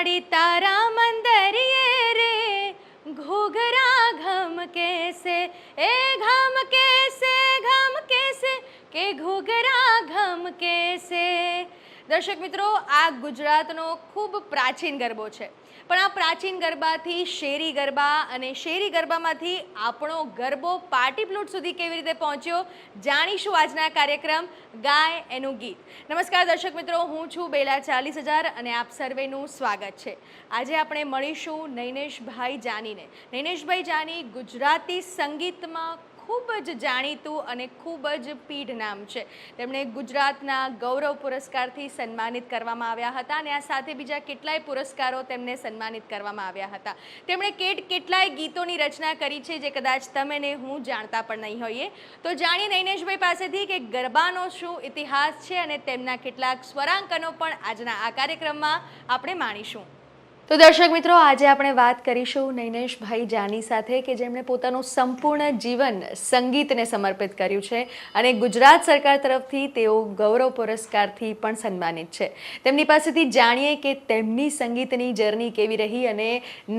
મળી તારા મંદરિયે રે ઘૂઘરા ઘમ કેસે એ ઘમ કેસે ઘમ કેસે કે ઘૂઘરા ઘમ કેસે દર્શક મિત્રો, આ ગુજરાતનો ખૂબ પ્રાચીન ગરબો છે. પણ આ પ્રાચીન ગરબાથી શેરી ગરબા અને શેરી ગરબામાંથી આપણો ગરબો પાર્ટી પ્લોટ સુધી કેવી રીતે પહોંચ્યો, જાણીશું આજના કાર્યક્રમ ગાય એનું ગીત. નમસ્કાર દર્શક મિત્રો, હું છું બેલા ચાલીસ હજાર અને આપ સર્વેનું સ્વાગત છે. આજે આપણે મળીશું નૈનેશભાઈ જાનીને. નૈનેશભાઈ જાની ગુજરાતી સંગીતમાં ખૂબ જ જાણીતું અને ખૂબ જ પીઢ નામ છે. તેમણે ગુજરાતના ગૌરવ પુરસ્કારથી સન્માનિત કરવામાં આવ્યા હતા અને આ સાથે બીજા કેટલાય પુરસ્કારો તેમને સન્માનિત કરવામાં આવ્યા હતા. તેમણે કેટ કેટલાય ગીતોની રચના કરી છે જે કદાચ તમે ને હું જાણતા પણ નહીં હોઈએ. તો જાણીએ નૈનેશભાઈ પાસેથી કે ગરબાનો શું ઇતિહાસ છે અને તેમના કેટલાક સ્વરાંકનો પણ આજના આ કાર્યક્રમમાં આપણે માણીશું. તો દર્શક મિત્રો, આજે આપણે વાત કરીશું નૈનેશભાઈ જાની સાથે કે જેમણે પોતાનું સંપૂર્ણ જીવન સંગીતને સમર્પિત કર્યું છે અને ગુજરાત સરકાર તરફથી તેઓ ગૌરવ પુરસ્કારથી પણ સન્માનિત છે. તેમની પાસેથી જાણીએ કે તેમની સંગીતની જર્ની કેવી રહી અને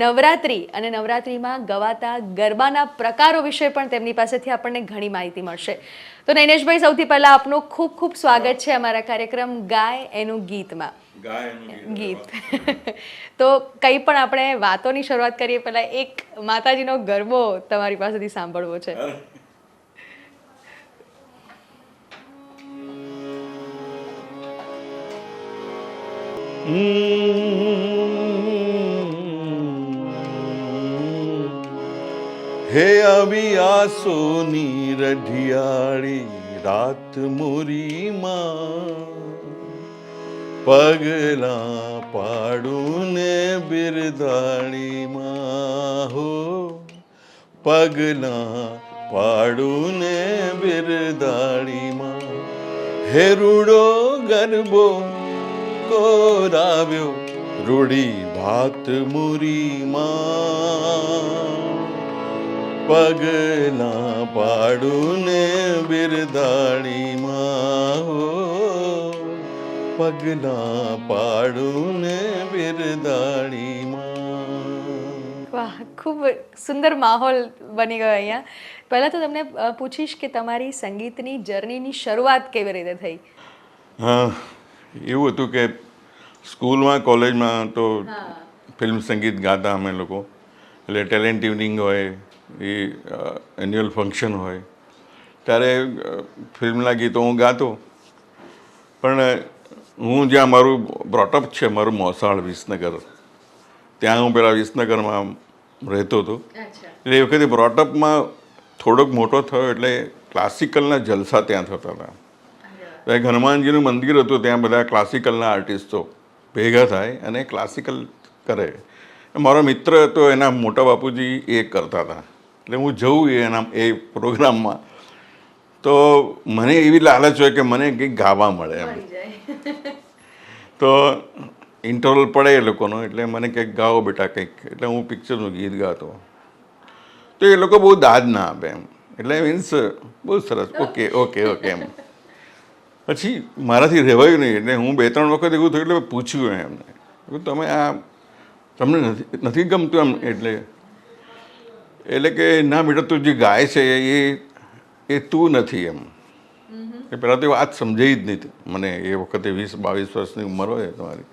નવરાત્રિ અને નવરાત્રિમાં ગવાતા ગરબાના પ્રકારો વિશે પણ તેમની પાસેથી આપણને ઘણી માહિતી મળશે. તો નૈનેશભાઈ સૌથી પહેલાં આપનું ખૂબ ખૂબ સ્વાગત છે અમારા કાર્યક્રમ ગાય એનું ગીતમાં. ગીત તો કંઈ પણ આપણે વાતોની શરૂઆત કરીએ પહેલા એક માતાજીનો ગરબો તમારી પાસેથી સાંભળવો છે. હે આસોની રઢિયાળી રાત મોરી માં પગલા પાડું ને બિરદાળી માં હો પગલા પાડું ને બિરદાળી માં હેરુડો ગરબો કોરાવ્યો રૂડી ભાત મુરી માં પગલા પાડું ને બિરદાળી માં હો પગલા પાડું ને બિરદાળી વાહ ખૂબ સુંદર માહોલ બની ગયો અહીંયા. પહેલાં તો તમને પૂછીશ કે તમારી સંગીતની જર્નીની શરૂઆત કેવી રીતે થઈ? હા એવું હતું કે સ્કૂલમાં કોલેજમાં તો ફિલ્મ સંગીત ગાતા અમે લોકો. એટલે ટેલેન્ટ ટ્યુનિંગ હોય એ એન્યુઅલ ફંક્શન હોય. ત્યારે ફિલ્મના ગીતો હું ગાતો. પણ હું જ્યાં મારું બ્રોટઅપ છે મારું મોસાળ વિસનગર ત્યાં હું પેલા વિસનગરમાં રહેતો હતો. એટલે એ વખતે બ્રોટઅપમાં થોડોક મોટો થયો એટલે ક્લાસિકલના જલસા ત્યાં થતા હતા. ત્યાં હનુમાનજીનું મંદિર હતું ત્યાં બધા ક્લાસિકલના આર્ટિસ્ટો ભેગા થાય અને ક્લાસિકલ કરે. મારો મિત્ર હતો એના મોટા બાપુજી એ કરતા હતા. એટલે હું જઉં એના એ પ્રોગ્રામમાં તો મને એવી લાલચ હોય કે મને કંઈક ગાવા મળે એમ. તો ઇન્ટરવલ પડે એ લોકોનો, એટલે મને કંઈક ગાઓ બેટા કંઈક, એટલે હું પિક્ચરનું ગીત ગાતો. તો એ લોકો બહુ દાદ ના આપે એમ. એટલે મીન્સ બહુ સરસ. ઓકે ઓકે ઓકે એમ. પછી મારાથી રહેવાયું નહીં, એટલે હું બે, ત્રણ વખત એવું થયું, એટલે પૂછ્યું એમને તમે આ, તમને નથી નથી ગમતું એમ, એટલે એટલે કે ના બેટા તું જે ગાય છે એ એ તું નથી એમ. એ પહેલાં તો એ વાત સમજાઈ જ નહીં. મને એ વખતે વીસ બાવીસ વર્ષની ઉંમર હોય તમારી.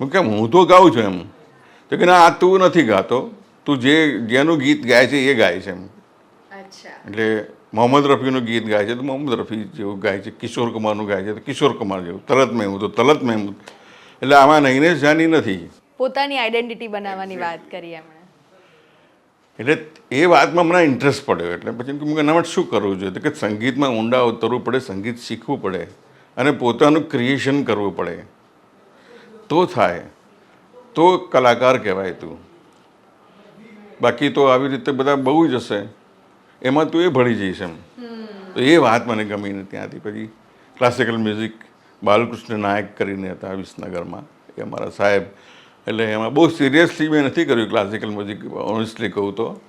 હું કેમ હું તો ગાઉં છું એમ. તો કે ના આ તું નથી ગાતો. તું જે જેનું ગીત ગાય છે એ ગાય છે એમ. એટલે મોહમ્મદ રફીનું ગીત ગાય છે તો મોહમ્મદ રફી જેવું ગાય છે કિશોર કુમારનું ગાય છે તો કિશોર કુમાર જેવું તલત મહેમૂદ તો તલત મહેમૂદ. એટલે આમાં નૈનેશ જાની નથી. પોતાની આઈડેન્ટિટી બનાવવાની વાત કરી એમણે. એટલે એ વાતમાં મને ઇન્ટરેસ્ટ પડ્યો. એટલે પછી મેં એના માટે શું કરવું જોઈએ? કે સંગીતમાં ઊંડા ઉતરવું પડે, સંગીત શીખવું પડે અને પોતાનું ક્રિએશન કરવું પડે. તો થાય. તો કલાકાર કહેવાય તું. બાકી તો આવી રીતે બધા બહુ જ હશે. એમાં તું એ ભળી જઈશ એમ. તો એ વાત મને ગમી ને ત્યાંથી. પછી ક્લાસિકલ મ્યુઝિક બાલકૃષ્ણ નાયક કરીને હતા વિસનગરમાં. એ અમારા સાહેબ એટલે એમાં બહુ સિરિયસલી મેં નથી કર્યું ક્લાસિકલ મ્યુઝિક ઓનેસ્ટલી કહું તો.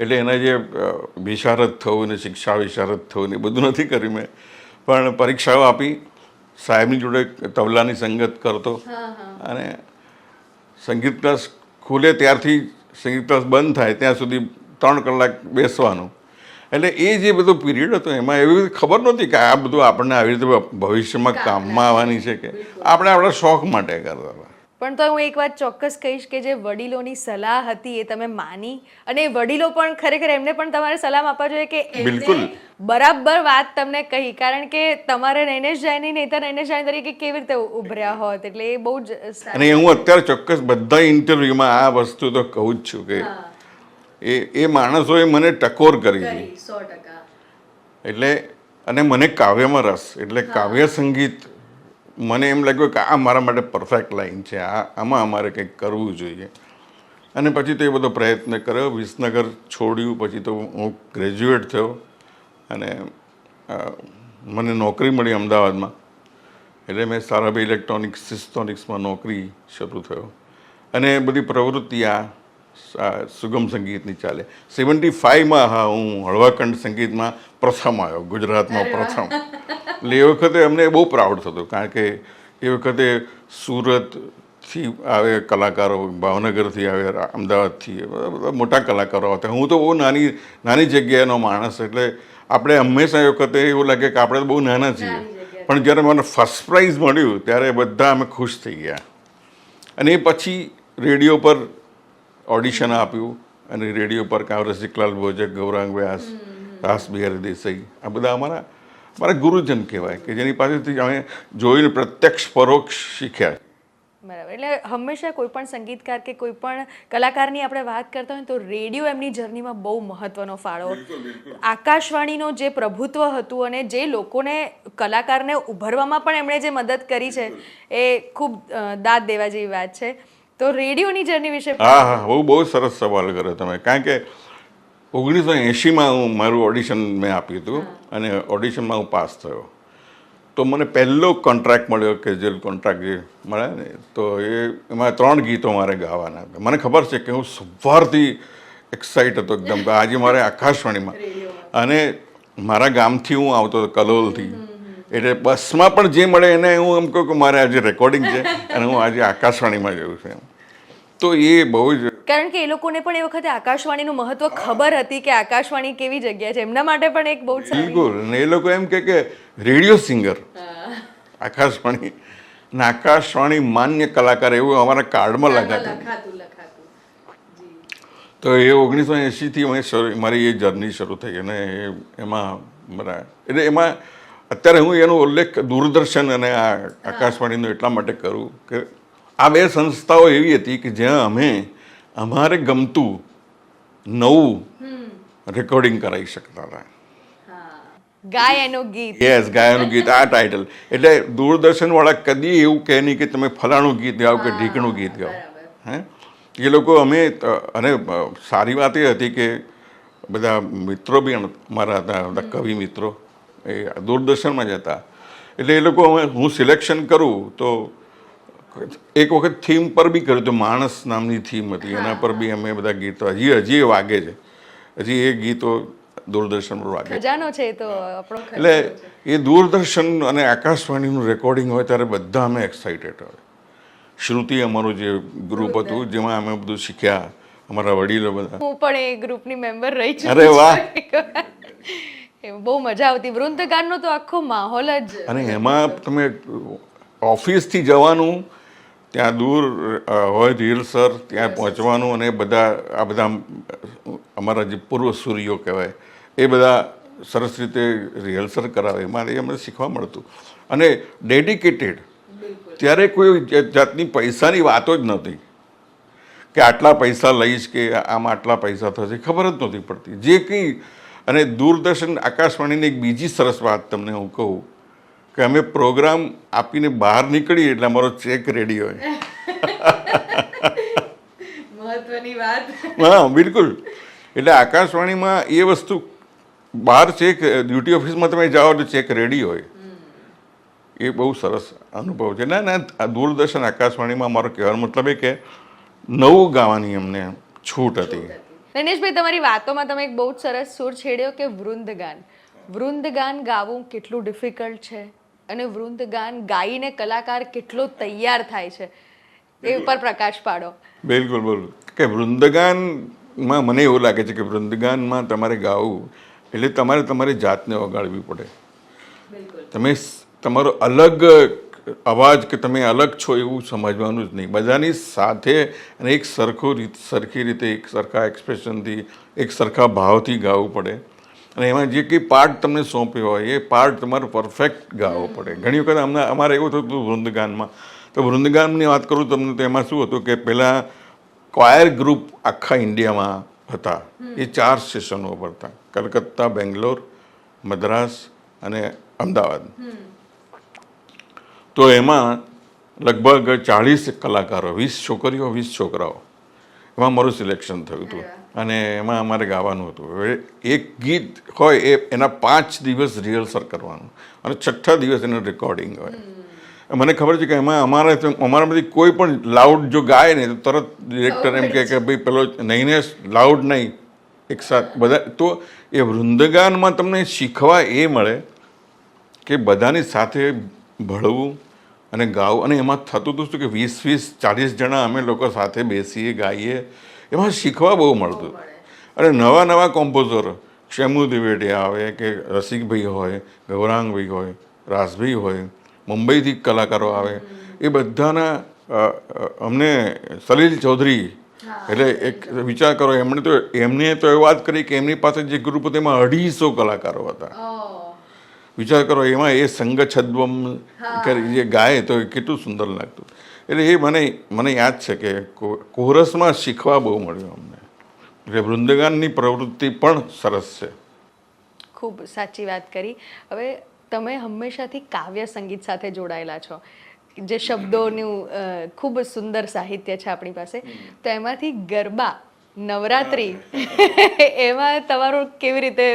એટલે એના જે વિશારદ થવું ને શિક્ષા વિશારદ થવું ને એ બધું નથી કર્યું મેં. પણ પરીક્ષાઓ આપી સાહેબની જોડે તબલાની સંગત કરતો. અને સંગીત ક્લાસ ખુલે ત્યારથી સંગીત ક્લાસ બંધ થાય ત્યાં સુધી ત્રણ કલાક બેસવાનું. એટલે એ જે બધો પીરિયડ હતો એમાં એવી ખબર નહોતી કે આ બધું આપણને આવી રીતે ભવિષ્યમાં કામમાં આવવાની છે કે. આપણે આપણા શોખ માટે કરતા હતા. પણ તો હું એક વાત ચોક્કસ કહીશ કે જે વડીલોની સલાહ હતી એ તમે માની અને એ વડીલો પણ ખરેખર એમને પણ તમારે સલામ આપવા જોઈએ કે બિલકુલ. બરાબર વાત તમને કહી. કારણ કે તમારે નૈનેશ જાયની નેતા નૈનેશ જાની તરીકે કેવી રીતે ઉભર્યા હોત? એટલે એ બહુ જ અને હું અત્યારે ચોક્કસ બધા ઇન્ટરવ્યુમાં આ વસ્તુ તો કહું જ છું કે એ એ માણસોએ મને ટકોર કરી હતી. સો ટકા. એટલે અને મને કાવ્યમાં રસ એટલે કાવ્ય સંગીત મને એમ લાગ્યું કે આ મારા માટે પરફેક્ટ લાઈન છે. આ આમાં અમારે કંઈક કરવું જોઈએ. અને પછી તો એ બધો પ્રયત્ન કર્યો. વિસનગર છોડ્યું પછી તો હું ગ્રેજ્યુએટ થયો. અને મને નોકરી મળી અમદાવાદમાં. એટલે મેં સારાભાઈ ઇલેક્ટ્રોનિક્સ સિસ્ટોનિક્સમાં નોકરી શરૂ થયો. અને બધી પ્રવૃત્તિ આ સુગમ સંગીતની ચાલે. સેવન્ટી ફાઈવમાં હા હું હળવાખંડ સંગીતમાં પ્રથમ આવ્યો ગુજરાતમાં પ્રથમ. એટલે એ વખતે અમને બહુ પ્રાઉડ થતો કારણ કે એ વખતે સુરતથી આવે કલાકારો ભાવનગરથી આવે અમદાવાદથી બધા મોટા કલાકારો આવતા. હું તો બહુ નાની નાની જગ્યાએનો માણસ એટલે આપણે હંમેશા એ વખતે એવું લાગે કે આપણે તો બહુ નાના છીએ. પણ જ્યારે મને ફર્સ્ટ પ્રાઇઝ મળ્યું ત્યારે બધા અમે ખુશ થઈ ગયા. અને એ પછી રેડિયો પર ઓડિશન આપ્યું અને રેડિયો પર કાં રસિકલાલ ભોજક ગૌરાંગ વ્યાસ રાસ બિહારી દેસાઈ આ બધા અમારા અમારા ગુરુજન કહેવાય કે જેની પાસેથી અમે જોઈને પ્રત્યક્ષ પરોક્ષ શીખ્યા બરાબર. એટલે હંમેશા કોઈ પણ સંગીતકાર કે કોઈ પણ કલાકારની આપણે વાત કરતા હોય તો રેડિયો એમની જર્નીમાં બહુ મહત્વનો ફાળો. આકાશવાણીનો જે પ્રભુત્વ હતું અને જે લોકોને કલાકારને ઉભરવામાં પણ એમણે જે મદદ કરી છે એ ખૂબ દાદ દેવા જેવી વાત છે. તો રેડિયોની જર્ની વિશે હા હા. બહુ બહુ સરસ સવાલ કર્યો તમે. કારણ કે ઓગણીસો એંશીમાં હું મારું ઓડિશન મેં આપ્યું હતું અને ઓડિશનમાં હું પાસ થયો. તો મને પહેલો કોન્ટ્રાક્ટ મળ્યો કેજ્યુઅલ કોન્ટ્રાક્ટ જે મળ્યા ને તો એ એમાં ત્રણ ગીતો મારે ગાવાના હતા. મને ખબર છે કે હું સવારથી એક્સાઇટ હતો એકદમ કે આજે મારે આકાશવાણીમાં અને મારા ગામથી હું આવતો હતો કલોલથી. એટલે બસમાં પણ જે મળે એને હું એમ કહું કે મારે આજે રેકોર્ડિંગ છે અને હું આજે આકાશવાણીમાં જઉં છું એમ. તો એ બહુ જ કારણ કે એ લોકોને પણ એ વખતે આકાશવાણીનું મહત્વ ખબર હતી કે આકાશવાણી કેવી જગ્યા છે. એમના માટે પણ એક બહુ બિલકુલ. અને એ લોકો એમ કે કે રેડિયો સિંગર. આકાશવાણી. ને આકાશવાણી માન્ય કલાકાર એવું અમારા કાર્ડમાં લખાતું. તો એ ઓગણીસો એંશીથી મારી એ જર્ની શરૂ થઈ અને એ એમાં મારા એટલે એમાં અત્યારે હું એનો ઉલ્લેખ દૂરદર્શન અને આ આકાશવાણીનો એટલા માટે કરું કે આ બે સંસ્થાઓ એવી હતી કે જ્યાં અમે અમારે ગમતું નવું રેકોર્ડિંગ કરાવી શકતા હતા. ગાય ગીત. યસ ગાયનું ગીત આ ટાઇટલ એટલે દૂરદર્શન વાળા કદી એવું કહે નહીં કે તમે ફલાણું ગીત ગાઓ કે ઢીકણું ગીત ગાઓ. હે? એ લોકો અમે અને સારી વાત એ હતી કે બધા મિત્રો બી મારા હતા બધા કવિ મિત્રો એ દૂરદર્શનમાં જ હતા. એટલે એ લોકો અમે હું સિલેક્શન કરું તો એક વખત થીમ પર બી કર્યું હતું માણસ નામની થીમ હતી. એના પર બી અમે બધા ગીતો હજી હજી વાગે છે. હજી એ ગીતો દૂરદર્શન પર વાગે છે. ખજાનો છે એ તો એટલે એ દૂરદર્શન અને આકાશવાણીનું રેકોર્ડિંગ હોય ત્યારે બધા અમે એક્સાઇટેડ હોય. શ્રુતિ અમારું જે ગ્રુપ હતું જેમાં અમે બધું શીખ્યા. અમારા વડીલો બધા. હું પણ એ ગ્રુપની મેમ્બર રહી છું. અરે વાહ. બહુ મજા આવતી. વૃંદગાનનો તો આખો માહોલ જ અને એમાં તમે ઓફિસથી જવાનું ત્યાં દૂર હોય રિહર્સર ત્યાં પહોંચવાનું અને બધા આ બધા અમારા જે પૂર્વ સૂર્યો કહેવાય એ બધા સરસ રીતે રિહર્સલ કરાવે એમાંથી અમને શીખવા મળતું. અને ડેડિકેટેડ ત્યારે કોઈ જાતની પૈસાની વાતો જ નહોતી. કે આટલા પૈસા લઈશ કે આમાં આટલા પૈસા થશે ખબર જ નહોતી પડતી. જે કંઈ અને દૂરદર્શન આકાશવાણીની એક બીજી સરસ વાત તમને હું કહું કે અમે પ્રોગ્રામ આપીને બહાર નીકળીએ એટલે અમારો ચેક રેડી હોય. મહત્વની વાત. હા બિલકુલ. એટલે આકાશવાણીમાં એ વસ્તુ બહાર ચેક ડ્યુટી ઓફિસમાં તમે જાઓ તો ચેક રેડી હોય. એ બહુ સરસ અનુભવ છે. ના ના દૂરદર્શન આકાશવાણીમાં મારો કહેવાનો મતલબ એ કે નવું ગાવાની અમને છૂટ હતી. રમેશભાઈ તમારી વાતોમાં તમે એક બહુ જ સરસ સુર છેડ્યો કે વૃંદગાન. વૃંદગાન ગાવું કેટલું ડિફિકલ્ટ છે? અને વૃંદગાન ગાઈને કલાકાર કેટલો તૈયાર થાય છે એ ઉપર પ્રકાશ પાડો. બિલકુલ બોલ કે વૃંદગાનમાં મને એવું લાગે છે કે વૃંદગાનમાં તમારે ગાવું એટલે તમારે તમારી જાતને વગાડવી પડે. તમે તમારો અલગ અવાજ કે તમે અલગ છો એવું સમજવાનું જ નહીં. બધાની સાથે અને એક સરખો રીત સરખી રીતે એક સરખા એક્સપ્રેશનથી એક સરખા ભાવથી ગાવું પડે. અને એમાં જે કંઈ પાર્ટ તમને સોંપ્યો હોય, એ પાર્ટ તમારે પરફેક્ટ ગાવો પડે. ઘણી વખત અમને અમારે એવું થતું હતું વૃંદગાનમાં. તો વૃંદગાનની વાત કરું તમને તો એમાં શું હતું કે પહેલાં ક્વાયર ગ્રુપ આખા ઇન્ડિયામાં હતા. એ ચાર સ્ટેશનો પર હતા કલકત્તા, બેંગ્લોર, મદ્રાસ અને અમદાવાદ. તો એમાં લગભગ ચાળીસ કલાકારો, વીસ છોકરીઓ, વીસ છોકરાઓ. એમાં મારું સિલેક્શન થયું હતું. અને એમાં અમારે ગાવાનું હતું. હવે એક ગીત હોય એ એના પાંચ દિવસ રિહર્સલ કરવાનું. અને છઠ્ઠા દિવસ એનું રેકોર્ડિંગ હોય. મને ખબર છે કે એમાં અમારે અમારામાંથી કોઈ પણ લાઉડ જો ગાય ને તો તરત ડિરેક્ટર એમ કહે કે ભાઈ પેલો નહીં ને લાઉડ નહીં. એક સાથ બધા તો એ વૃંદગાનમાં તમને શીખવા એ મળે કે બધાની સાથે ભળવું અને ગાવું. અને એમાં થતું હતું શું કે વીસ વીસ ચાલીસ જણા અમે લોકો સાથે બેસીએ ગાઈએ. એમાં શીખવા બહુ મળતું. અને નવા નવા કોમ્પોઝર ક્ષેમુ દ્વિવેદી આવે કે રસિકભાઈ હોય ગૌરાંગભાઈ હોય રાસભાઈ હોય મુંબઈથી કલાકારો આવે એ બધાના અમને સલીલ ચૌધરી એટલે એક વિચાર કરો એમણે તો એમને તો એ વાત કરી કે એમની પાસે જે ગ્રુપ હતું એમાં અઢીસો કલાકારો હતા. વિચાર કરો એમાં એ સંગ છદ્વમ કરી જે ગાય તો એ કેટલું સુંદર લાગતું. એટલે એ મને મને યાદ છે કે કોરસમાં શીખવા બહુ મળ્યું અમને. એટલે વૃંદગાનની પ્રવૃત્તિ પણ સરસ છે. ખૂબ સાચી વાત કરી. હવે તમે હંમેશાથી કાવ્ય સંગીત સાથે જોડાયેલા છો. જે શબ્દોનું ખૂબ સુંદર સાહિત્ય છે આપણી પાસે. તો એમાંથી ગરબા નવરાત્રી એમાં તમારો કેવી રીતે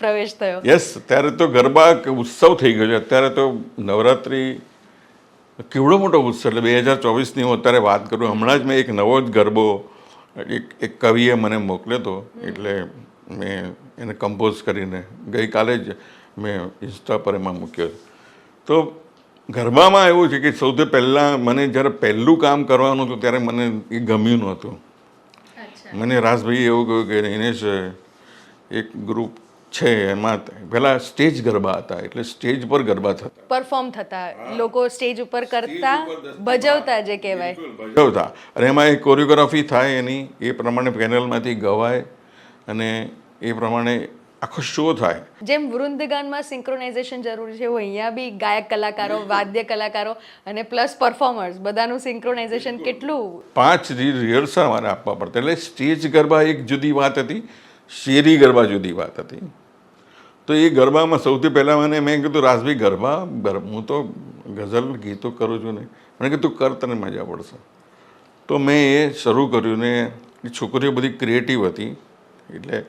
પ્રવેશ થયો? યસ ત્યારે તો ગરબા ઉત્સવ થઈ ગયો છે. અત્યારે તો નવરાત્રિ કેવડો મોટો ઉત્સવ એટલે બે હજાર ચોવીસની હું અત્યારે વાત કરું હમણાં જ મેં એક નવો જ ગરબો એક એક કવિએ મને મોકલ્યો હતો એટલે મેં એને કમ્પોઝ કરીને ગઈકાલે જ મેં ઇન્સ્ટા પર એમાં મૂક્યો તો ગરબામાં એવું છે કે સૌથી પહેલાં મને જ્યારે પહેલું કામ કરવાનું હતું ત્યારે મને એ ગમ્યું નહોતું. મને રાજભાઈએ એવું કહ્યું કે દિનેશ એક ગ્રુપ છે એમાં પહેલાં સ્ટેજ ગરબા હતા એટલે સ્ટેજ પર ગરબા થતા. પરફોર્મ થતા. લોકો સ્ટેજ ઉપર કરતા ભજવતા જે કહેવાય. ભજવતા. અને એમાં એક કોરિયોગ્રાફી થાય એની એ પ્રમાણે પેનલમાંથી ગવાય અને એ પ્રમાણે આખો શો થાય. જેમ વૃંદગાનમાં સિંક્રોનાઇઝેશન જરૂરી છે એવું અહીંયા બી ગાયક કલાકારો વાદ્ય કલાકારો અને પ્લસ પરફોર્મર્સ બધાનું સિંક્રોનાઇઝેશન કેટલું? પાંચ રિહર્સલ અમારે આપવા પડતા. એટલે સ્ટેજ ગરબા એક જુદી વાત હતી શેરી ગરબા જુદી વાત હતી. તો એ ગરબામાં સૌથી પહેલાં મને મેં કીધું રાજભી ગરબા ગર- હું તો ગઝલ ગીતો કરું છું ને. મને કીધું કર તને મજા પડશે. તો મેં એ શરૂ કર્યું ને એ છોકરીઓ બધી ક્રિએટિવ હતી. એટલે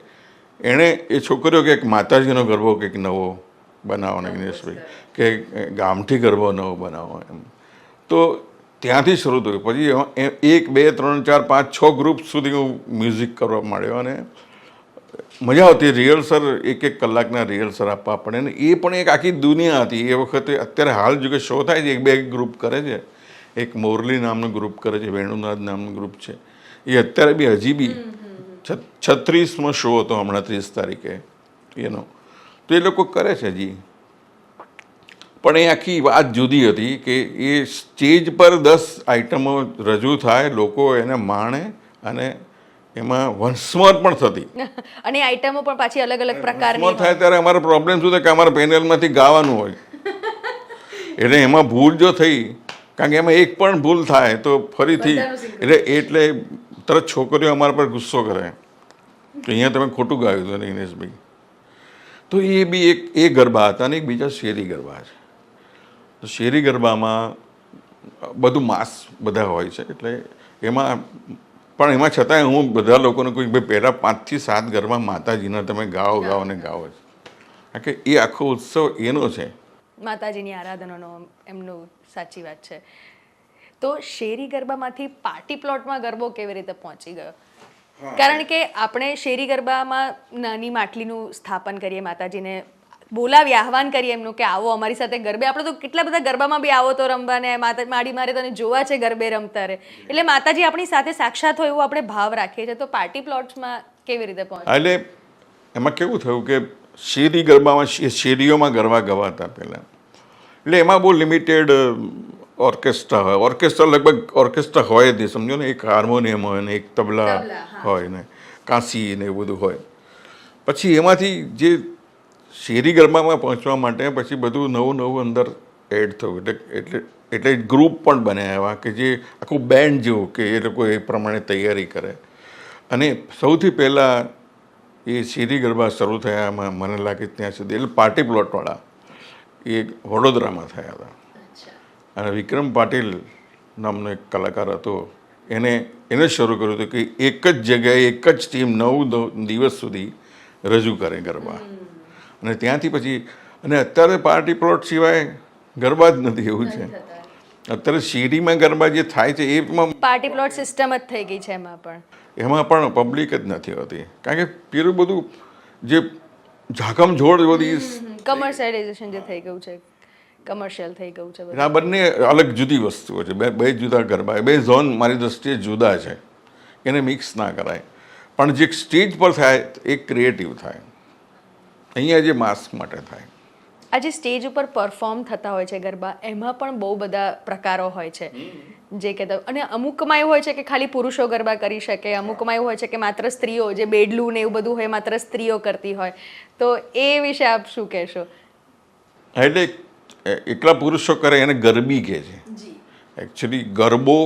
એણે એ છોકરીઓ કે માતાજીનો ગરબો કંઈક નવો બનાવો ને કે ગામઠી ગરબો નવો બનાવો એમ. તો ત્યાંથી શરૂ થયું. પછી એક બે ત્રણ ચાર પાંચ છ ગ્રુપ સુધી હું મ્યુઝિક કરવા માંડ્યો અને મજા આવતી રિહર્સલ એક એક કલાકના રિહર્સલ આપવા પડે ને એ પણ એક આખી દુનિયા હતી. એ વખતે અત્યારે હાલ જો કે શો થાય છે એક બે ગ્રુપ કરે છે. એક મોરલી નામનું ગ્રુપ કરે છે વેણુનાથ નામનું ગ્રુપ છે. એ અત્યારે બી હજી બી છત્રીસમો શો હતો હમણાં ત્રીસ તારીખે. એનો તો એ લોકો કરે છે હજી. પણ એ આખી વાત જુદી હતી કે એ સ્ટેજ પર દસ આઇટમો રજૂ થાય લોકો એને માણે અને એમાં વંશમત પણ થતી. અને આઈટમો પણ પાછી અલગ અલગ પ્રકારની થાય ત્યારે અમારો પ્રોબ્લેમ શું થાય કે અમારા પેનલમાંથી ગાવાનું હોય. એટલે એમાં ભૂલ જો થઈ કારણ કે એમાં એક પણ ભૂલ થાય તો ફરીથી એટલે એટલે તરત છોકરીઓ અમારા પર ગુસ્સો કરે. કે અહીંયા તમે ખોટું ગાયું હતું દિનેશભાઈ તો એ બી એક એ ગરબા હતા અને એક બીજા શેરી ગરબા છે. તો શેરી ગરબામાં બધું માસ બધા હોય છે. એટલે એમાં પણ એમાં છતાંય હું બધા લોકોને કોઈ ભાઈ પહેલાં પાંચથી સાત ગરબા માતાજીના તમે ગાઓ ગાઓ અને ગાઓ જ. કે એ આખો ઉત્સવ એનો છે. માતાજીની આરાધનાનો એમનું સાચી વાત છે. તો શેરી ગરબામાંથી પાર્ટી પ્લોટમાં ગરબો કેવી રીતે પહોંચી ગયો? કારણ કે આપણે શેરી ગરબામાં નાની માટલીનું સ્થાપન કરીએ માતાજીને બોલાવી આહવાન કરીએ એમનું કે આવો અમારી સાથે ગરબે. આપણે તો કેટલા બધા ગરબામાં બી આવો તો રમવાને માતા માડી મારે તને જોવા છે ગરબે રમતા રે એટલે માતાજી આપણી સાથે સાક્ષાત હોય એવું આપણે ભાવ રાખીએ છીએ. તો પાર્ટી પ્લોટ્સમાં કેવી રીતે પહોંચે? એટલે એમાં કેવું થયું કે શેરી ગરબામાં શેરીઓમાં ગરબા ગવાતા પહેલાં. એટલે એમાં બહુ લિમિટેડ ઓર્કેસ્ટ્રા હોય. ઓર્કેસ્ટ્રા લગભગ ઓર્કેસ્ટ્રા હોય જ નહીં. સમજો ને એક હાર્મોનિયમ હોય ને એક તબલા હોય ને કાંસી ને એવું બધું હોય. પછી એમાંથી જે શેરી ગરબામાં પહોંચવા માટે પછી બધું નવું નવું અંદર એડ થયું. એટલે એટલે એટલે ગ્રુપ પણ બન્યા એવા કે જે આખું બેન્ડ જેવું કે એ લોકો એ પ્રમાણે તૈયારી કરે. અને સૌથી પહેલાં એ શેરી ગરબા શરૂ થયા એમાં મને લાગે ત્યાં સુધી. એટલે પાર્ટી પ્લોટવાળા એ વડોદરામાં થયા હતા. અને વિક્રમ પાટીલ નામનો એક કલાકાર હતો. એને એને શરૂ કર્યું હતું કે એક જ જગ્યાએ એક જ ટીમ નવ દિવસ સુધી રજૂ કરે ગરબા. અને ત્યાંથી પછી અને અત્યારે પાર્ટી પ્લોટ સિવાય ગરબા જ નથી એવું છે. અત્યારે શેરીમાં ગરબા જે થાય છે એમાં પાર્ટી પ્લોટ સિસ્ટમ જ થઈ ગઈ છે એમાં પણ. એમાં પણ પબ્લિક જ નથી હોતી. કારણ કે પેલું બધું જે ઝાકમઝોળ બધી કમર્શિયલાઇઝેશન જે થઈ ગયું છે કમર્શિયલ થઈ ગયું છે આ બંને અલગ જુદી વસ્તુઓ છે. બે બે જુદા ગરબા બે ઝોન મારી દ્રષ્ટિએ જુદા છે. એને મિક્સ ના કરાય. પણ જે સ્ટેજ પર થાય એ ક્રિએટિવ થાય. અહીંયા જે માસ્ક માટે થાય. આજે સ્ટેજ ઉપર પરફોર્મ થતા હોય છે ગરબા એમાં પણ બહુ બધા પ્રકારો હોય છે. જે કહેતા અને અમુકમાં એવું હોય છે કે ખાલી પુરુષો ગરબા કરી શકે અમુકમાં એવું હોય છે કે માત્ર સ્ત્રીઓ જે બેડલું ને એવું બધું હોય માત્ર સ્ત્રીઓ કરતી હોય. તો એ વિશે આપ શું કહેશો? એટલે એકલા પુરુષો કરે એને ગરબી કહે છે. એકચ્યુઅલી ગરબો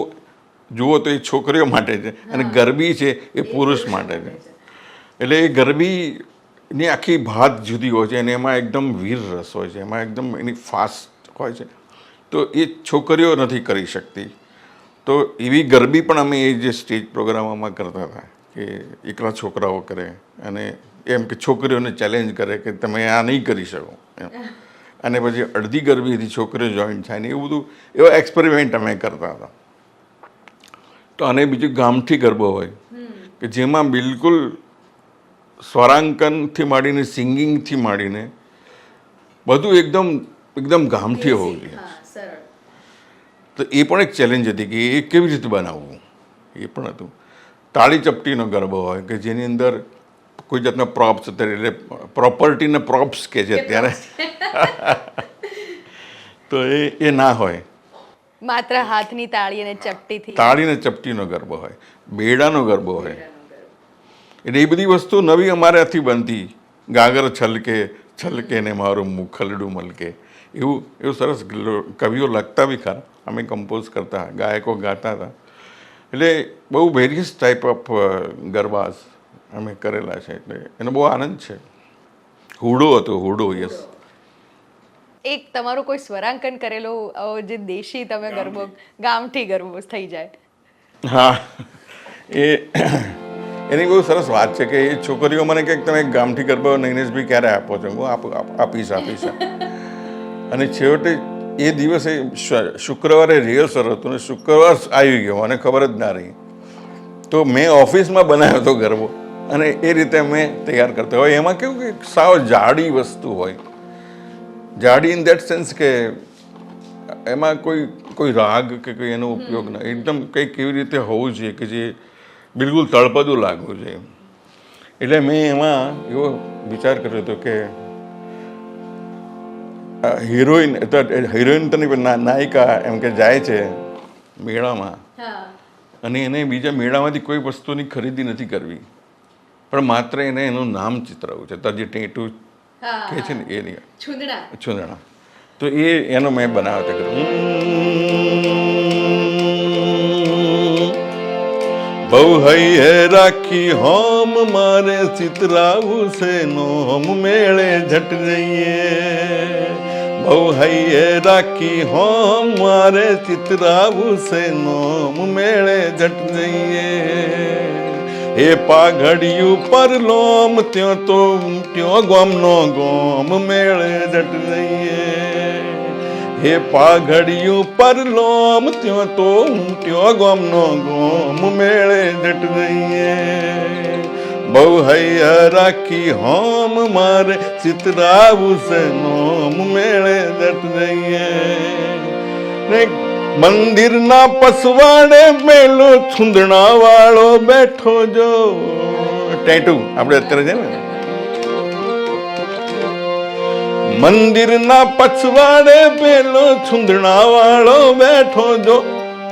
જુઓ તો એ છોકરીઓ માટે છે અને ગરબી છે એ પુરુષ માટે છે. એટલે એ ગરબીની આખી ભાત જુદી હોય છે અને એમાં એકદમ વીર રસ હોય છે એમાં એકદમ એની ફાસ્ટ હોય છે. તો એ છોકરીઓ નથી કરી શકતી. તો એવી ગરબી પણ અમે એ જે સ્ટેજ પ્રોગ્રામોમાં કરતા હતા કે એકલા છોકરાઓ કરે અને એમ કે છોકરીઓને ચેલેન્જ કરે કે તમે આ નહીં કરી શકો એમ. અને પછી અડધી ગરબીથી છોકરીઓ જોઈન્ટ થાય ને એવું બધું એવા એક્સપેરિમેન્ટ અમે કરતા હતા. તો અને બીજું ગામઠી ગરબો હોય કે જેમાં બિલકુલ સ્વરાંકનથી માંડીને સિંગિંગથી માંડીને બધું એકદમ એકદમ ગામઠી હોવું જોઈએ તો એ પણ એક ચેલેન્જ હતી કે એ કેવી રીતે બનાવવું? એ પણ હતું. તાળી ચપટીનો ગરબો હોય કે જેની અંદર કોઈ જાતના પ્રોપ્સ અત્યારે એટલે પ્રોપર્ટીને પ્રોપ્સ કે છે અત્યારે. તો એ એ ના હોય. માત્ર હાથની તાળી અને ચપટીથી. તાળીને ચપટીનો ગરબો હોય. બેડાનો ગરબો હોય. એટલે એ બધી વસ્તુ નવી અમારાથી બનતી. ગાગર છલકે છલકે ને મારું મુખલડું મલકે. એવું એવું સરસ કવિઓ લખતા બી ખરા. અમે કમ્પોઝ કરતા ગાયકો ગાતા હતા. એટલે બહુ વેરિયસ ટાઈપ ઓફ ગરબાસ અમે કરેલા છે. એટલે એનો બહુ આનંદ છે. હુડો હતો હુડો યસ એક તમારું કોઈ સ્વરાંકન કરેલો જે દેશી તમે ગરબો ગામઠી ગરબો થઈ જાય? હા. એ એની બહુ સરસ વાત છે કે એ છોકરીઓ મને કંઈક તમે ગામઠી ગરબા નૈનેશભાઈ ક્યારે આપો છો? હું આપ- આપીશ આપીશ. અને છેવટે એ દિવસે શુક્રવારે રિહર્સલ હતું ને શુક્રવાર આવી ગયો, મને ખબર જ ના રહી. તો મેં ઓફિસમાં બનાવ્યો હતો ગરબો અને એ રીતે મેં તૈયાર કરતો હોય. એમાં કેવું કે સાવ જાડી વસ્તુ હોય. જાડી ઇન દેટ સેન્સ કે એમાં કોઈ કોઈ રાગ કે કોઈ એનો ઉપયોગ ના, એકદમ કંઈક કેવી રીતે હોવું જોઈએ કે જે બિલકુલ તળપદું લાગવું જોઈએ એટલે મેં એમાં એવો વિચાર કર્યો હતો કે હિરોઈન હિરોઈન તો નહીં પણ નાયિકા એમ કે જાય છે મેળામાં. અને એને બીજા મેળામાંથી કોઈ વસ્તુની ખરીદી નથી કરવી. પણ માત્ર એને એનું નામ ચિતરાવું છે. તાર જે ટેટુ કે છે ને એ નહીં. છુંદણા તો એ એનો મેં બનાવ્યો કર્યો બહુ હૈયે રાખી હોમ, મારે ચિતરાવું છે, નોમ મેળે ઝટ જઈએ. બહુ હૈયે રાખી હોમ, મારે ચિતરાવું છે, નોમ મેળે ઝટ જઈએ. એ પાઘડિયું પર લોમ, ત્યાં તો, ત્યો ગોમનો ગોમ મેળે જટ જઈએ. હે પાઘડિયું પર લોમ ત્યો તો ત્યો ગોમનો ગોમ મેળે જટ જઈએ. બહુ હૈયા રાખી હોમ મારે ચિતરાવું છે નોમ મેળે જટ જઈએ. મંદિરના પસવાડે મેલો છુંદણા વાળો બેઠો જો. ટેટુ, આપણે અત્યારે છે ને મંદિરના પછવાડે પેલો છુંદણા વાળો બેઠો જો.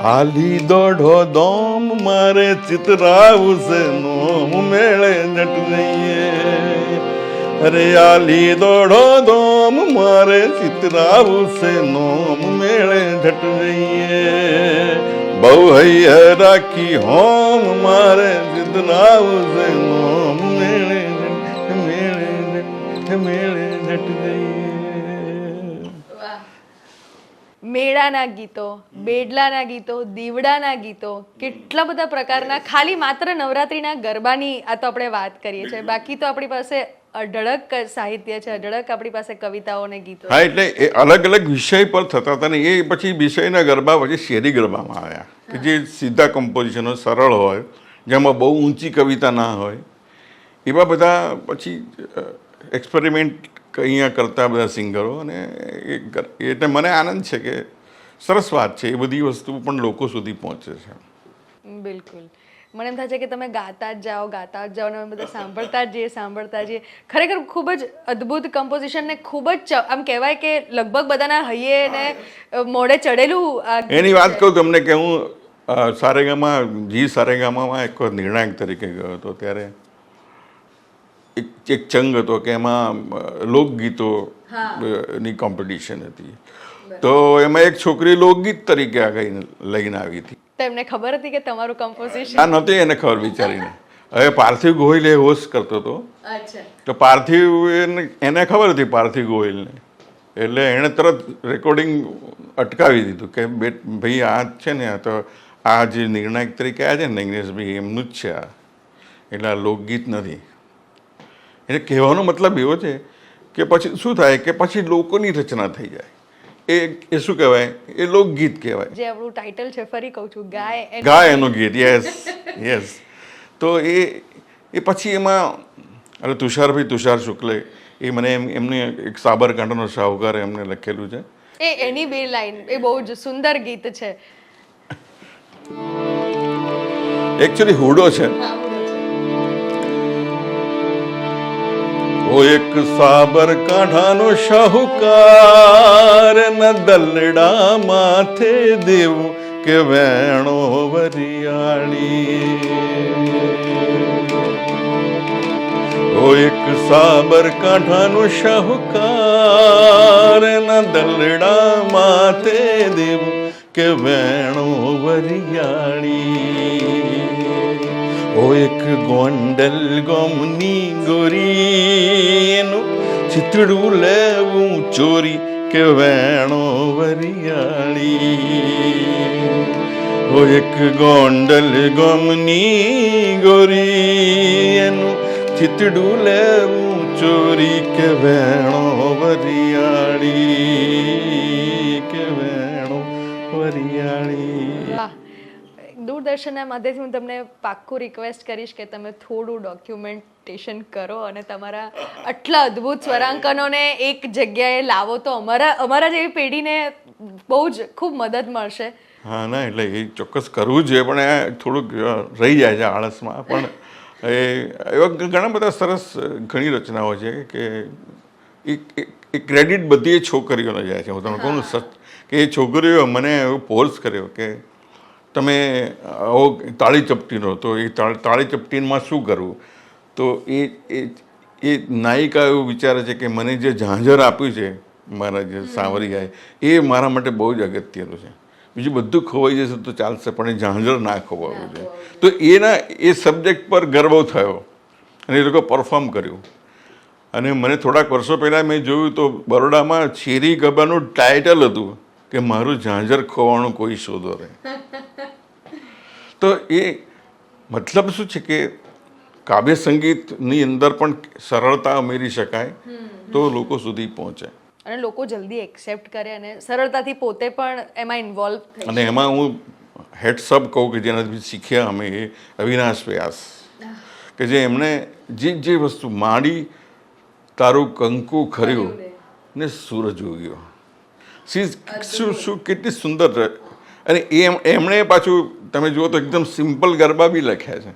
હાલી દોઢો દોમ મારે ચિતરાવું નોમ મેળે જટ જઈએ. અરે આલી દોઢો દોમ મારે ચિતરાવું નોમ મેળે જટ જઈએ. બહુ હૈયા રાખી હોમ મારે ચિતરાવું છે નોમ મેળે મેળે મેળે જટ મેળાના ગીતો, બેડલાના ગીતો, દીવડાના ગીતો, કેટલા બધા પ્રકારના, ખાલી માત્ર નવરાત્રિના ગરબાની આ તો આપણે વાત કરીએ છીએ. બાકી તો આપણી પાસે અઢળક સાહિત્ય છે, અઢળક આપણી પાસે કવિતાઓ અને ગીતો હા, એટલે એ અલગ અલગ વિષય પર થતા હતા ને એ પછી વિષયના ગરબા પછી શેરી ગરબામાં આવ્યા. કે જે સીધા કમ્પોઝિશનો સરળ હોય, જેમાં બહુ ઊંચી કવિતા ના હોય, એવા બધા પછી એક્સપેરિમેન્ટ અહીંયા કરતા બધા સિંગરો અને એ એટલે મને આનંદ છે કે સરસ વાત છે એ બધી વસ્તુ પણ લોકો સુધી પહોંચે છે. બિલકુલ. મને એમ થાય છે કે તમે ગાતા જ જાઓ ગાતા જ જાઓ ને અમે બધા સાંભળતા જ જઈએ સાંભળતા જઈએ. ખરેખર ખૂબ જ અદ્ભુત કમ્પોઝિશન ને ખૂબ જ આમ કહેવાય કે લગભગ બધાના હૈયે ને મોઢે ચડેલું એની વાત કહું તમને કે હું સારેગામાં જી સારેગામામાં એક નિર્ણાયક તરીકે ગયો હતો ત્યારે એક એક ચંગ હતો કે એમાં લોકગીતો ની કોમ્પિટિશન હતી. તો એમાં એક છોકરી લોકગીત તરીકે આગળ લઈને આવી હતી. એમને ખબર હતી કે તમારું કમ્પોઝિશન આ નહોતી એને ખબર બિચારીને હવે પાર્થિવ ગોહિલ એ હોસ્ટ કરતો હતો. તો પાર્થિવ એને એને ખબર હતી પાર્થિવ ગોહિલને. એટલે એણે તરત રેકોર્ડિંગ અટકાવી દીધું કે બે ભાઈ આ છે ને આ તો આ જે નિર્ણાયક તરીકે આવ્યા છે ને નિગ્નેશભાઈ એમનું જ છે આ. એટલે આ લોકગીત નથી. એટલે કહેવાનો મતલબ એવો છે કે પછી શું થાય કે પછી લોકોની રચના થઈ જાય. એ એ શું કહેવાય? એ લોકગીત કહેવાય. જે આપણું ટાઇટલ છે ફરી કહું છું ગાય ગાય એનું ગીત. યસ યસ તો એ એ પછી એમાં અરે તુષારભાઈ તુષાર શુક્લે એ મને એમ એમને એક સાબરકાંઠાનો શાહુકાર એમને લખેલું છે. એ એની બે લાઈન એ બહુ જ સુંદર ગીત છે. એકચ્યુઅલી હુડો છે. ઓ એક સાબરકાંઠાનો શાહુકાર ન દલડા માથે દેવું કે વેણો વરિયાળી ઓ એક સાબરકાંઠાનો શાહુકાર ન દલડા માથે દેવું કે વેણો વરિયાળી ઓ એક ગોંડલ ગોમની ગોરીનું ચિતડું લેવું ચોરી કે વેણો વરિયાળી ઓ એક ગોંડલ ગોમની ગોરીનું ચિતડું લેવું ચોરી કે વેણો વરિયાળી દૂરદર્શનના માધ્યમથી હું તમને પાક્કું રિક્વેસ્ટ કરીશ કે તમે થોડું ડોક્યુમેન્ટેશન કરો અને તમારા આટલા અદ્ભુત સ્વરાંકનોને એક જગ્યાએ લાવો તો અમારા અમારા જેવી પેઢીને બહુ જ ખૂબ મદદ મળશે. હા ના એટલે એ ચોક્કસ કરવું જોઈએ પણ એ થોડુંક રહી જાય છે આળસમાં. પણ એ એવા ઘણા બધા સરસ ઘણી રચનાઓ છે કે એ ક્રેડિટ બધી એ છોકરીઓને જાય છે. હું તમને કહું સચ કે એ છોકરીઓ મને એવો ફોર્સ કર્યો કે તમે આવો તાળી ચપટીનો તો એ તાળી તાળી ચપટીમાં શું કરવું? તો એ એ એ નાયિકા એવું વિચારે છે કે મને જે ઝાંઝર આપ્યું છે મારા જે સાવરિયાએ એ મારા માટે બહુ જ અગત્યનું છે. બીજું બધું ખોવાઈ જશે તો ચાલશે પણ એ ઝાંઝર ના ખોવાવું છે તો એના એ સબ્જેક્ટ પર ગર્વ થયો. અને એ લોકો પરફોર્મ કર્યું. અને મને થોડાક વર્ષો પહેલાં મેં જોયું તો બરોડામાં શેરી ગબાનું ટાઇટલ હતું કે મારું ઝાંઝર ખોવાનું કોઈ શોધો રહે તો એ મતલબ શું છે કે કાવ્ય સંગીતની અંદર પણ સરળતા ઉમેરી શકાય તો લોકો સુધી પહોંચે. અને લોકો જલ્દી એક્સેપ્ટ કરે અને સરળતાથી પોતે પણ એમાં ઇન્વોલ્વ અને એમાં હું હેડસબ કહું કે જેનાથી શીખ્યા અમે એ અવિનાશ વ્યાસ. કે જે એમણે જે જે વસ્તુ માડી તારું કંકુ ખર્યું ને સૂરજ ઉગ્યો. સી શું શું કેટલી સુંદર. અને એમ એમણે પાછું તમે જુઓ તો એકદમ સિમ્પલ ગરબા બી લખ્યા છે.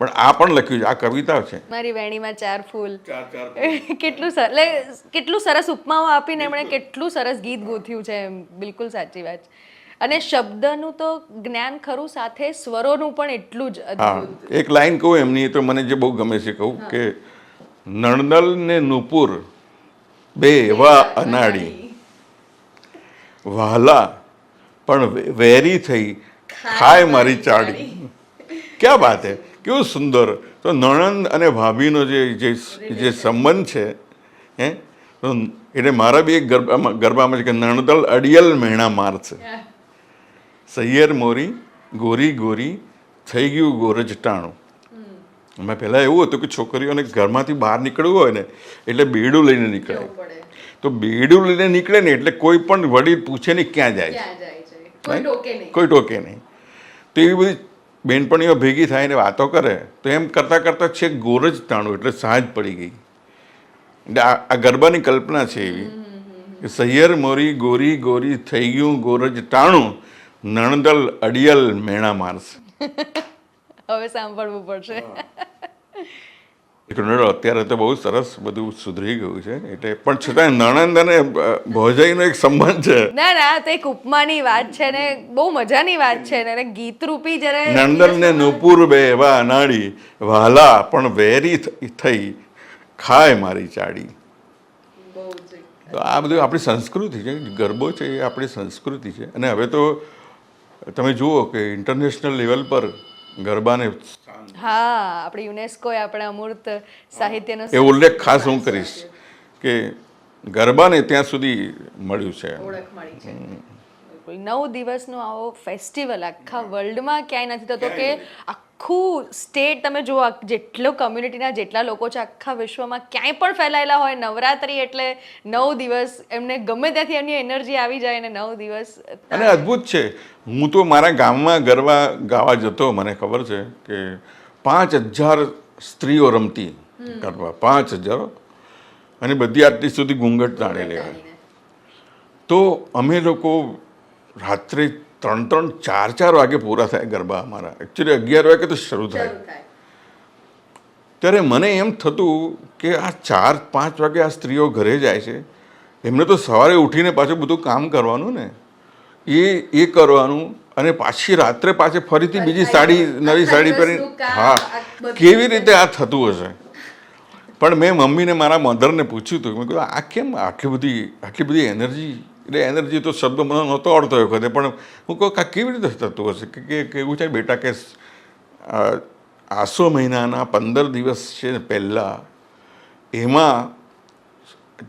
પણ આ પણ લખ્યું છે આ કવિતા છે. મારી વેણીમાં ચાર ફૂલ. કેટલું સર એટલે કેટલું સરસ ઉપમાઓ આપીને એમણે કેટલું સરસ ગીત ગોથ્યું છે એમ. બિલકુલ સાચી વાત. અને શબ્દનું તો જ્ઞાન ખરું સાથે સ્વરોનું પણ એટલું જ અદ્ભુત એક લાઈન કહું એમની તો મને જે બહુ ગમે છે કહું કે નણદલ ને નુપુર બે એવા અનાડી વહાલા પણ વેરી થઈ. ખાય મારી ચાડી ક્યાં વાત હે? કેવું સુંદર. તો નણંદ અને ભાભીનો જે જે સંબંધ છે હે? તો એટલે મારા બી એક ગરબામાં ગરબામાં છે કે નણદલ અડિયલ મેણા મારશે સૈયર મોરી ગોરી ગોરી થઈ ગયું ગોરજ ટાણું. અમે પહેલાં એવું હતું કે છોકરીઓને ઘરમાંથી બહાર નીકળવું હોય ને એટલે બેડું લઈને નીકળે. તો બેડું લઈને નીકળે ને એટલે કોઈ પણ વડીલ પૂછે નહીં ક્યાં જાય ક્યાં જાય છે. કોઈ ટોકે નહીં. તો એવી બધી બેનપણીઓ ભેગી થાય ને વાતો કરે તો એમ કરતાં કરતાં છેક ગોરજ તાણું એટલે સાંજ પડી ગઈ. એટલે આ ગરબાની કલ્પના છે એવી કે સૈયર મોરી ગોરી ગોરી થઈ ગયું ગોરજ ટાણું નણદલ અડિયલ મેણા મારશે હવે સાંભળવું પડશે. એક અત્યારે તો બહુ સરસ બધું સુધરી ગયું છે એટલે પણ છતાં નણંદ અને ભોજાઈનો એક સંબંધ છે. ના ના તો એક ઉપમાની વાત છે ને બહુ મજાની વાત છે ને ગીત રૂપી જ્યારે નંદન ને નુપુર બે એવા અનાળી વાલા પણ વેરી થઈ ખાય મારી ચાડી. તો આ બધું આપણી સંસ્કૃતિ છે ગરબો છે એ આપણી સંસ્કૃતિ છે. અને હવે તો તમે જુઓ કે ઇન્ટરનેશનલ લેવલ પર ગરબાને હા આપણે યુનેસ્કોએ આપણા અમૂર્ત સાહિત્યનો એ ઉલ્લેખ ખાસ હું કરીશ કે ગરબાને ત્યાં સુધી મળ્યું છે. ઓળખ મળી છે. બિલકુલ. નવ દિવસનો આવો ફેસ્ટિવલ આખા વર્લ્ડમાં ક્યાંય નથી થતો કે આખું સ્ટેટ તમે જુઓ જેટલો કમ્યુનિટીના જેટલા લોકો છે આખા વિશ્વમાં ક્યાંય પણ ફેલાયેલા હોય નવરાત્રી એટલે નવ દિવસ એમને ગમે ત્યાંથી એમની એનર્જી આવી જાય અને નવ દિવસ અને અદ્ભુત છે. હું તો મારા ગામમાં ગરબા ગાવા જતો મને ખબર છે કે પાંચ હજાર સ્ત્રીઓ રમતી ગરબા પાંચ હજાર. અને બધી આટલી સુધી ઘૂંઘટ તાણેલી લેવાની તો અમે લોકો રાત્રે ત્રણ ત્રણ ચાર ચાર વાગે પૂરા થાય ગરબા અમારા. એકચ્યુઅલી અગિયાર વાગે તો શરૂ થાય. ત્યારે મને એમ થતું કે આ ચાર પાંચ વાગે આ સ્ત્રીઓ ઘરે જાય છે. એમને તો સવારે ઉઠીને પાછું બધું કામ કરવાનું ને. એ એ કરવાનું. અને પાછી રાત્રે પાછી ફરીથી બીજી સાડી નવી સાડી પહેરી હા કેવી રીતે આ થતું હશે? પણ મેં મમ્મીને મારા મધરને પૂછ્યું હતું. મેં કહ્યું આ કેમ આટલી બધી આટલી બધી એનર્જી એટલે એનર્જી તો શબ્દ મને નહોતો આવડતો એ વખતે પણ હું કહું કે આ કેવી રીતે થતું હશે? કે કે કે છે બેટા કે આસો મહિનાના પંદર દિવસ છે પહેલાં એમાં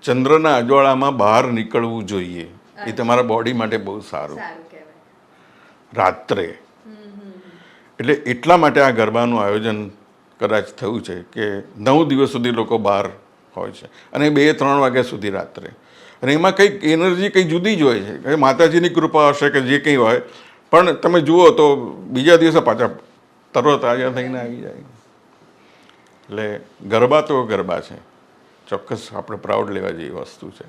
ચંદ્રના અજવાળામાં બહાર નીકળવું જોઈએ. એ તમારા બોડી માટે બહુ સારું. રાત્રે. એટલે એટલા માટે આ ગરબાનું આયોજન કદાચ થયું છે કે નવ દિવસ સુધી લોકો બહાર હોય છે. અને બે, ત્રણ વાગ્યા સુધી રાત્રે. અને એમાં કંઈક એનર્જી કંઈ જુદી જ હોય છે. કે માતાજીની કૃપા હશે કે જે કંઈ હોય. પણ તમે જુઓ તો બીજા દિવસે પાછા તરત તાજા થઈને આવી જાય. એટલે ગરબા તો ગરબા છે. ચોક્કસ આપણે પ્રાઉડ લેવા જેવી વસ્તુ છે.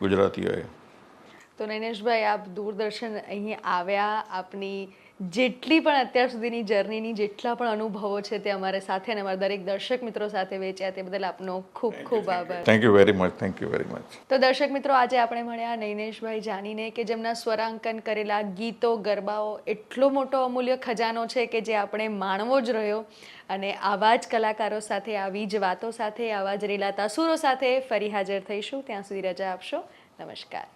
ગુજરાતીઓએ તો નૈનેશભાઈ આપ દૂરદર્શન અહીં આવ્યા. આપની જેટલી પણ અત્યાર સુધીની જર્નીની જેટલા પણ અનુભવો છે તે અમારે સાથે અને અમારા દરેક દર્શક મિત્રો સાથે વેચ્યા તે બદલ આપનો ખૂબ ખૂબ આભાર. Thank you very much thank you very much તો દર્શક મિત્રો આજે આપણે મળ્યા નૈનેશભાઈ જાનીને કે જેમના સ્વરાંકન કરેલા ગીતો ગરબાઓ એટલો મોટો અમૂલ્ય ખજાનો છે કે જે આપણે માણવો જ રહ્યો અને આવા જ કલાકારો સાથે આવી જ વાતો સાથે આવા જ રેલાતા સુરો સાથે ફરી હાજર થઈશું. ત્યાં સુધી રજા આપશો. નમસ્કાર.